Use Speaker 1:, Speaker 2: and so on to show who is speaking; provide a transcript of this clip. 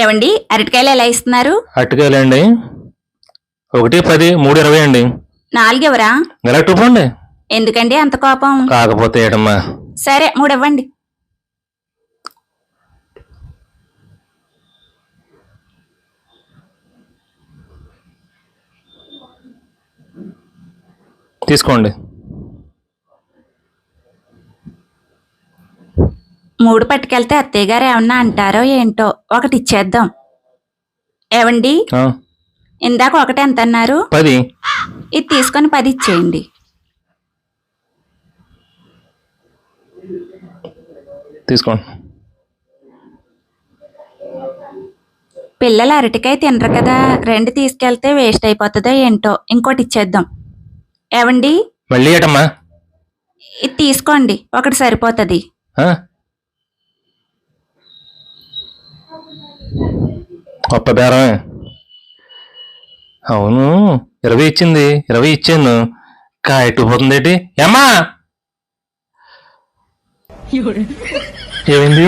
Speaker 1: ఏమండి? అరటికాయలు ఎలా ఇస్తున్నారు
Speaker 2: అట్టుకాయలండి ఒకటి పది మూడు ఇరవై అండి.
Speaker 1: నాలుగెవరా?
Speaker 2: నెలకు ఇవ్వండి
Speaker 1: ఎందుకండి అంత కోపం?
Speaker 2: కాకపోతే ఏటమ్మా
Speaker 1: సరే మూడు ఇవ్వండి
Speaker 2: తీసుకోండి.
Speaker 1: మూడు పట్టుకెళ్తే అత్తయ్య గారు ఏమన్నా అంటారో ఏంటో ఒకటి ఇచ్చేద్దాం. ఏవండి? ఇందాక ఒకటి ఎంత అన్నారు
Speaker 2: పది.
Speaker 1: ఇది తీసుకొని పది ఇచ్చేయండి.
Speaker 2: తీసుకోండి.
Speaker 1: పిల్లలు అరటికాయ తినరు కదా రెండు తీసుకెళ్తే వేస్ట్ అయిపోతుందో ఏంటో ఇంకోటి ఇచ్చేద్దాం. ఏవండి?
Speaker 2: మళ్ళీ ఏటమ్మా?
Speaker 1: ఇది తీసుకోండి ఒకటి సరిపోతుంది.
Speaker 2: గొప్ప బేరమే. అవును ఇరవై ఇచ్చింది ఇరవై ఇచ్చాను. కాయట్టుపోతుంది ఏంటి ఏమ్మా! ఏమైంది